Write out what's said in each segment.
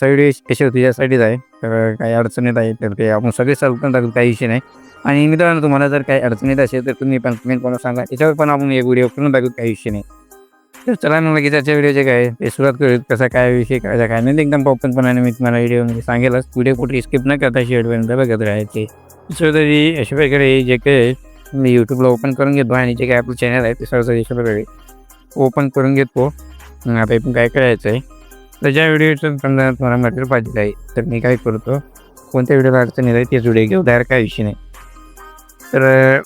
सगळी स्पेशल तुझ्यासाठीच आहे. तर काही अडचणीत आहे तर ते आपण सगळे सॉल्व करून टाकू काही विषय नाही. आणि मित्रांनो तुम्हाला जर काही अडचणीत असेल तर तुम्ही पण कमेंट करून सांगा. याच्यावर पण आपण एक व्हिडिओ करून टाकू काही विषय नाही. तर चला मग लगेच त्याच्या व्हिडिओचे काय ते सुरुवात करू कसा काय विषय करायचा काय नाही एकदम पॉपनपणाने मी तुम्हाला व्हिडिओमध्ये सांगेलच. व्हिडिओ कुठे स्किप न करता शेवटपर्यंत बघत राहायचे दुसरं तरी अशा प्रकारे जे काही मी यूट्यूबला ओपन करून घेतो आणि जे काही आपलं चॅनल आहे ते सरसरी अशा प्रकारे ओपन करून घेतो. मग आता इथून काय करायचं आहे तर व्हिडिओचं समजा तुम्हाला मटेरियल पाहिजे आहे तर मी काय करतो कोणत्या व्हिडिओला अडचण येत आहे तेच व्हिडिओ घेऊ डायरेक्ट काय विषय नाही. तर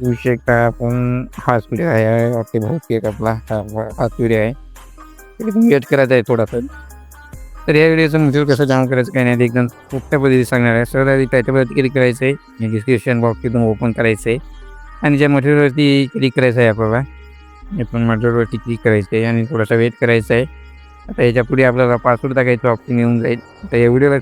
विषय का आपण हाच व्हिडिओ आहे आपले बहुतेक आपला हा हाच व्हिडिओ आहे. वेट करायचा आहे थोडासा तर या व्हिडिओचं मटेरियल कसं डाऊन करायचं काय नाही एकदम सोप्या पद्धतीने सांगणार आहे. सर पद्धती क्लिक करायचं आहे डिस्क्रिप्शन बॉक्स तिथून ओपन करायचं आहे आणि ज्या मटेरियलवरती क्लिक करायचं आहे आपल्याला आपण मटेरियलवरती क्लिक करायचं आहे आणि थोडासा वेट करायचा आहे. आता याच्यापुढे आपल्याला पासवर्ड टाकायचं ऑप्शन येऊन जाईल. आता या व्हिडिओला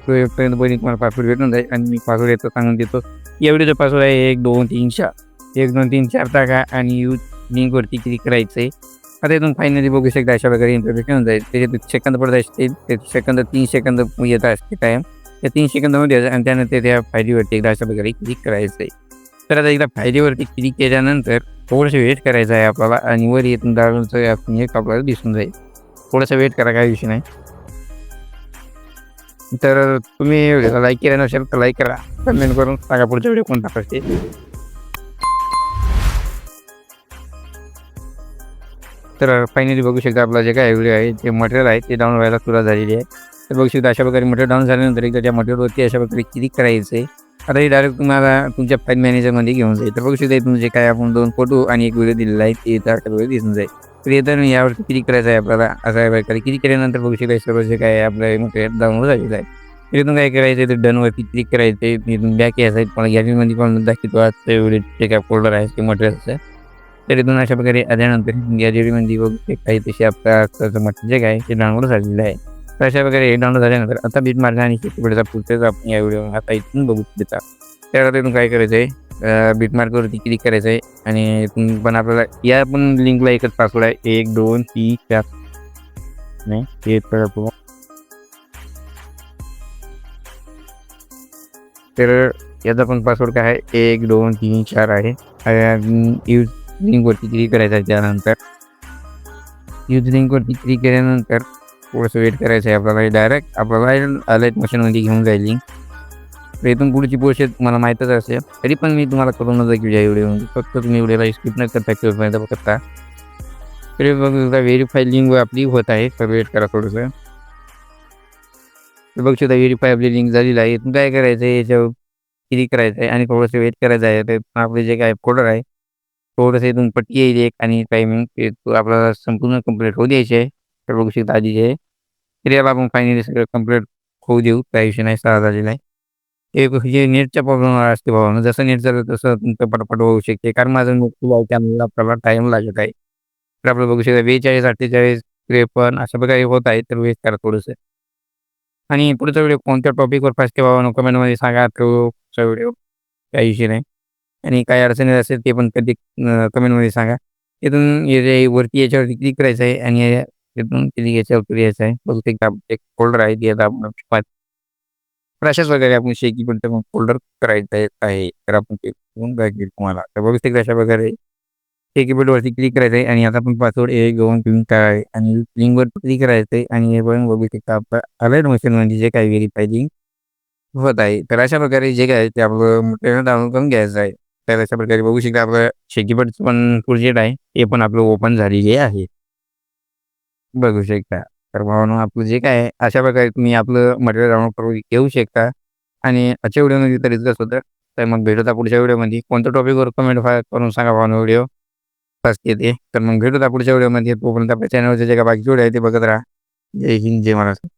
बहिणी तुम्हाला पासवर्ड भेटून जाईल आणि मी पासवर्ड येतो सांगून देतो. या व्हिडिओचा पासवर्ड आहे एक दोन तीन चार. एक दोन तीन चार टाका आणि यूज लिंकवरती क्लिक करायचं आहे आता इथून फायनली बघू शकता अशा प्रकारे इन्फॉर्मेशन होऊन जाईल. त्याच्यात सेकंद पडत असतील ते सेकंद तीन सेकंद येत असते टाईम त्या तीन सेकंदामध्ये आणि त्यानंतर त्या फायलीवरती एकदा अशा प्रकारे क्लिक करायचं आहे तर आता एकदा फायलीवरती क्लिक केल्यानंतर थोडंसं वेट करायचं आहे आपल्याला आणि वर येतून दारूचं हे आपल्याला दिसून जाईल. थोडासा वेट करा काही विषय नाही. तर तुम्ही व्हिडिओला लाईक केला नसेल तर लाईक करा. कमेंट करून सांगा पुढचा व्हिडिओ कोणता पाहिजे तर फायनली बघू शकता आपला जे काय व्हिडिओ आहे जे मटेरियल आहे ते डाऊन व्हायला सुरुवात झालेली आहे. तर बघू शकता अशा प्रकारे मटेरियल डाऊन झाल्यानंतर एकदा त्या मटेरियलवरती अशा प्रकारे क्लिक करायचं. आहे आता हे डायरेक्ट तुम्हाला तुमच्या फाईल मॅनेजरमध्ये घेऊन जाईल. तर बघू शकता तुमचे काय आपण दोन फोटो आणि एक व्हिडिओ दिलेला आहे ते त्या दिसून जाईल. तर मी यावरती क्लिक करायचं आहे आपल्याला? असा प्रकारे क्लिक केल्यानंतर बघू शकता सर्व जे काय आहे आपलं मटेरियल डाऊनलोड झालेलं आहे. तिथून इथून काय करायचं? तर डनवरती क्लिक करायचं. तिथून इथून बॅक यायचं आहे मला गॅलरीमध्ये पण दाखवतो? आजचं एवढे जे काय फोल्डर आहे ते मटेरियलचं तर इथून अशा प्रकारे आल्यानंतर गॅलरीमध्ये बघू ते काही तशी आपल्या मटेरियल जे काय ते डाउनलोड झालेलं आहे. तर अशा प्रकारे हे डाउनलोड झाल्यानंतर आता बीट मार्ग आणि शेतीपुढेचा पुढच्याच आपण या व्हिडिओ आता इथून बघू देता त्याला तिथून काय करायचं आहे बीट मार्कवरती क्लिक करायचं आहे? आणि इथून पण आपल्याला या पण लिंकला एकच पासवर्ड आहे. एक दोन तीन चार. नाही हे तर याचा पण पासवर्ड काय आहे? एक दोन तीन चार आहे. यूज लिंकवरती क्लिक करायचं आहे त्यानंतर? यूज लिंकवरती क्लिक केल्यानंतर? थोडंसं वेट करायचं आहे आपल्याला. डायरेक्ट आपल्याला आलाईट मशीनमध्ये घेऊन जाईल लिंक इथून पुढची प्रोसेस तुम्हाला माहीतच असेल. तरी पण मी तुम्हाला करून दाखवू या व्हिडिओमध्ये फक्त तुम्ही व्हिडिओला स्किप न करता किंवा करता तरी बघा व्हेरीफाय लिंक आपली होत आहे. तर वेट करा थोडंसं. तर बघ सुद्धा व्हेरीफाय आपली लिंक झालेली आहे. इथून काय करायचं आहे याच्यावर क्लिक करायचं आहे आणि थोडंसं वेट करायचं आहे. तर आपले जे काय फोल्डर आहे थोडंसं इथून पट्टी येईल एक आणि टायमिंग ते आपल्याला संपूर्ण कंप्लीट होऊ द्यायचे आहे. तर बघू शकता आधी जे आपण फायनली सगळं कंप्लीट होऊ देऊ. काही विषय नाही सहा झालेला आहे. एक हे नेटच्या प्रॉब्लेम असते बाबा. जसं नेट झालं तसं तुमचं पटपट होऊ शकते. कारण माझं खूप आहे त्यामुळे आपल्याला टाईम लागत आहे. तर आपलं बघू शकता बेचाळीस अठ्ठेचाळीस त्रेपन्न अशा प्रकारे होत आहे तर वेस्ट करा थोडंसं. आणि पुढचा व्हिडिओ कोणत्या टॉपिकवर फास्ट बाबा? कमेंटमध्ये सांगा. तो व्हिडिओ काही विषय नाही. आणि काय अडचणी असेल ते पण कधी कमेंटमध्ये सांगा. इथून हे वरती याच्यावरती क्लिक करायचं आहे आणि इथून क्लिक याच्यावरती यायचं आहे. बघू एक होल्डर आहे ते आता आपण तर अशाच वगैरे आपण शेकी पण फोल्डर करायचं आहे तर आपण ते दाखवेल तुम्हाला. तर बघू शकते अशा प्रकारे शेकी वरती क्लिक करायचं आहे आणि आता आपण पासवर्ड ए घेऊन लिंक काय आणि लिंकवर क्लिक करायचं आहे आणि हे पण बघू शकता आपलं अलर्ट म्हणजे जे काही व्हेरीफायलिंग होत आहे. तर अशा प्रकारे जे काय ते आपलं मटेरियल डाउनलोड करून घ्यायचं आहे. तर अशा प्रकारे बघू शकता आपलं शेकीपटचं पण प्रोजेक्ट आहे. ते पण आपलं ओपन झालेले आहे. बघू शकता. तर भावानं आपलं जे काय आहे अशा प्रकारे तुम्ही आपलं मटेरियल डाउनलोड करून घेऊ शकता. आणि आजच्या व्हिडिओमध्ये तर इतकंच होतं तर मग भेटूया पुढच्या व्हिडिओमध्ये कोणत्या टॉपिकवर कमेंट करून सांगा भावानं व्हिडिओ फर्स्ट येते. तर मग भेटूया पुढच्या व्हिडिओमध्ये तोपर्यंत आपल्या चॅनलचे जे काय बाकी व्हिडिओ आहे ते बघत राहा. जय हिंद जय महाराष्ट्र.